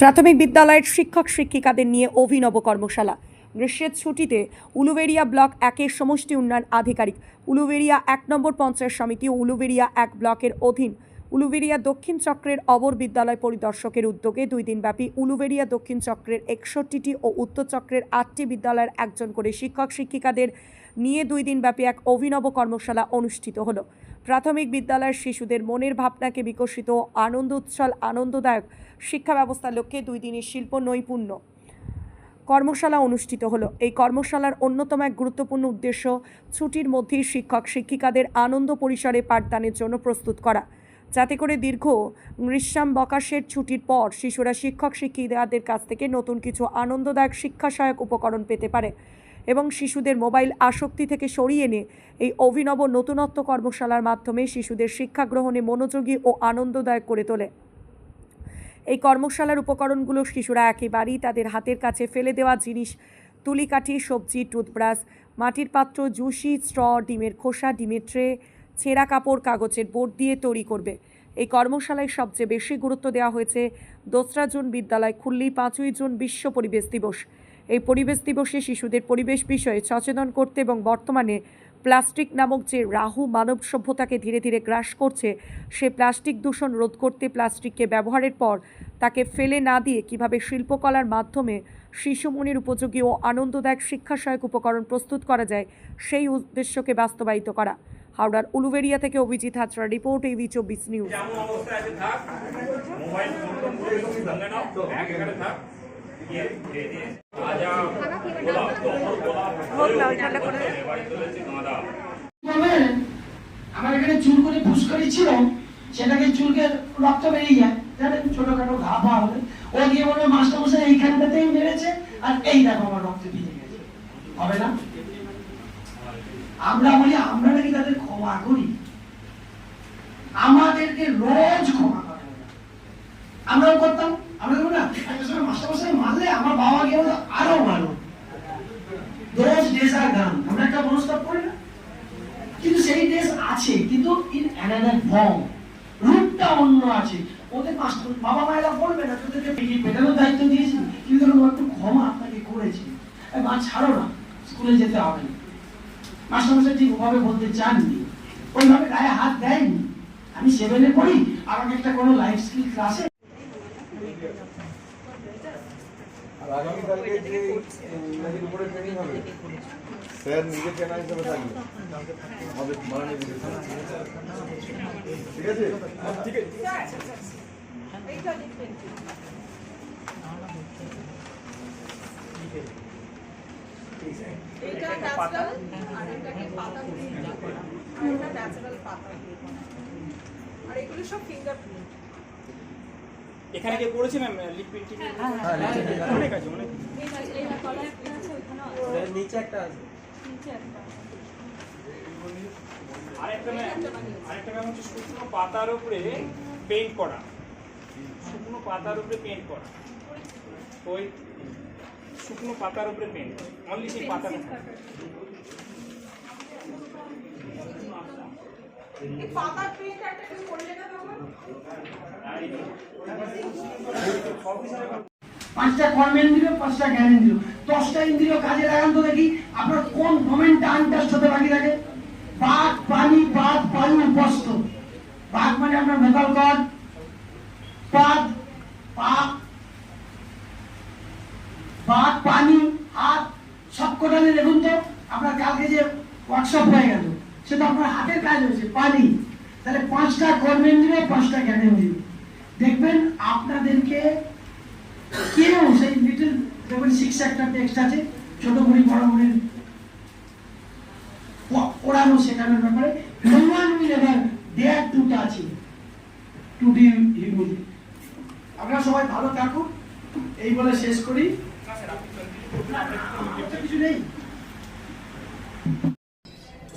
প্রাথমিক বিদ্যালয়ের শিক্ষক শিক্ষিকাদের নিয়ে অভিনব কর্মশালা। গ্রীষ্মের ছুটিতে উলুবেড়িয়া ব্লক একের সমষ্টি উন্নয়ন আধিকারিক, উলুবেড়িয়া এক নম্বর পঞ্চায়েত সমিতি ও উলুবেড়িয়া এক ব্লকের অধীন। উলুবেড়িয়া দক্ষিণ চক্রের অবর বিদ্যালয় পরিদর্শকের উদ্যোগে দুই দিনব্যাপী উলুবেড়িয়া দক্ষিণ চক্রের একষট্টিটি ও উত্তর চক্রের আটটি বিদ্যালয়ের একজন করে শিক্ষক শিক্ষিকাদের নিয়ে দুই দিনব্যাপী এক অভিনব কর্মশালা অনুষ্ঠিত হলো। প্রাথমিক বিদ্যালয়ের শিশুদের মনের ভাবনাকে বিকশিত আনন্দ উচ্ছল, আনন্দদায়ক শিক্ষা ব্যবস্থার লক্ষ্যে দুই দিনের শিল্প নৈপুণ্য। কর্মশালা অনুষ্ঠিত হলো। এই কর্মশালার অন্যতম এক গুরুত্বপূর্ণ উদ্দেশ্য ছুটির মধ্যেই শিক্ষক শিক্ষিকাদের আনন্দ পরিসরে পাঠদানের জন্য প্রস্তুত করা। যাতে করে দীর্ঘ গ্রীষ্মাবকাশের ছুটির পর শিশুরা শিক্ষক শিক্ষিকাদের কাছ থেকে নতুন কিছু আনন্দদায়ক শিক্ষাসহায়ক উপকরণ পেতে পারে এবং শিশুদের মোবাইল আসক্তি থেকে সরিয়ে এনে এই অভিনব নতুনত্ব কর্মশালার মাধ্যমে শিশুদের শিক্ষা গ্রহণে মনোযোগী ও আনন্দদায়ক করে তোলে। এই কর্মশালার উপকরণগুলো শিশুরা একেবারেই তাদের হাতের কাছে ফেলে দেওয়া জিনিস, তুলিকাঠি, সবজি, টুথব্রাশ, মাটির পাত্র, জুসি, স্ট্র, ডিমের খোসা, ডিমের ট্রে, ছেঁড়া কাপড়, কাগজের বোর্ড দিয়ে তৈরি করবে। এই কর্মশালায় সবচেয়ে বেশি গুরুত্ব দেওয়া হয়েছে দোসরা জুন বিদ্যালয় খুললি পাঁচই জুন বিশ্ব পরিবেশ দিবস। এই পরিবেশ দিবসে শিশুদের পরিবেশ বিষয়ে সচেতন করতে এবং বর্তমানে প্লাস্টিক নামক যে রাহু মানব সভ্যতাকে ধীরে ধীরে গ্রাস করছে সে প্লাস্টিক দূষণ রোধ করতে প্লাস্টিককে ব্যবহারের পর তাকে ফেলে না দিয়ে কীভাবে শিল্পকলার মাধ্যমে শিশুমনির উপযোগী ও আনন্দদায়ক শিক্ষাসহায়ক উপকরণ প্রস্তুত করা যায় সেই উদ্দেশ্যকে বাস্তবায়িত করা। হাওড়ার উলুবেড়িয়া থেকে অভিজিৎ হাজরা রিপোর্ট এবি চব্বিশ নিউজ। করে সব সঙ্গে নাও এক এখানে থাক গিয়ে খেয়ে দিয়ে ভাজা গোলাপ তখন গোলাপ বাড়ি চলেছে গাঁদা বলবেন আমার এখানে চুল করে ফুসকারি সেটাকে চুলকে রক্ত বেরিয়ে যায়। জানেন ছোটখাটো ঘা পা ও গিয়ে বলবে মাস্টার মশাই এইখানটাতেই মেরেছে, আর এই দেখো আমার রক্ত ভিজে গেছে। হবে না? আমরা বলি, আমরা নাকি তাদের ক্ষমা করি। আমাদেরকে রোজ ক্ষমা করে। আমরা করতাম আমরা বলি না একটা সময় মাস্টার মশাই মারলে আমার বাবা গিয়ে বলতো, আরও মারো দোজ ডেজ আর গান আমরা একটা মনস্তাপ করি না কিন্তু সেই দেশ আছে, কিন্তু ইন অ্যানাদার ফর্ম রূপটা অন্য আছে। ওদের মাস্টার বাবা মায়েরা বলবে না, তোদেরকে পেটিয়ে পেটানোর দায়িত্ব দিয়েছি, কিন্তু একটু ক্ষমা আপনাকে করেছি। মা, ছাড়ো না, স্কুলে যেতে হবে মাস্টারমশাই ঠিক ওভাবে বলতে চাননি। ওইভাবে গায়ে হাত দেয়নি। আমি সেভেনে পড়ি আমাকে একটা কোনো লাইফ স্কিল ক্লাসে স্যার নিজে ট্রেনার হিসেবে থাকবে। আমাদের বিদেশি ঠিক আছে? ঠিক আছে। এটা ন্যাচারাল আর এটাকে পাতা দিয়ে করা এটা ন্যাচারাল পাতা দিয়ে করা। আর এগুলো সব ফিঙ্গারপ্রিন্ট এখানে কে করেছে ম্যাম লিপ পেন্টিং অনেক আছে অনেক আরেকটা ম্যাম আরেকটা ম্যাম হচ্ছে শুকনো পাতার উপরে পেইন্ট করা। শুকনো পাতার উপরে পেইন্ট করা। ওই শুকনো পাতার উপরে পেইন্ট অনলি সেই পাতাটা। করে লেখা দেবো পাঁচটা পাঁচটা জ্ঞানেন্দ্রিয় দশটা ইন্দ্রিয় কাজে লাগান তো দেখি, আপনার কোন মোমেন্টটা আনটাস্ট হতে বাকি থাকে? বাঘ, প্রাণী বাদ বায়ু, বস্ত্র। বাঘ মানে আপনার ভোকাল কর্ড পাদ পা বাদ পানি হাত সব কটা নিয়ে দেখুন তো, আপনার কালকে যে ওয়ার্কশপ হয়ে গেল। সেটা আপনার হাতের কাজ হয়েছে পানি। তাহলে পাঁচটা কর্মেন্দ্রিয় পাঁচটা জ্ঞানেন্দ্রিয় দেখবেন আপনাদেরকে কেউ সেই লিটল দেখবেন সিক্স একটা টেক্সট আছে ছোট মুড়ি বড় মুড়ির শেখানোর ব্যাপারে। No one will ever dare to touch you to be humbly আপনারা সবাই ভালো থাকুন। এই বলে শেষ করি। কিছু নেই।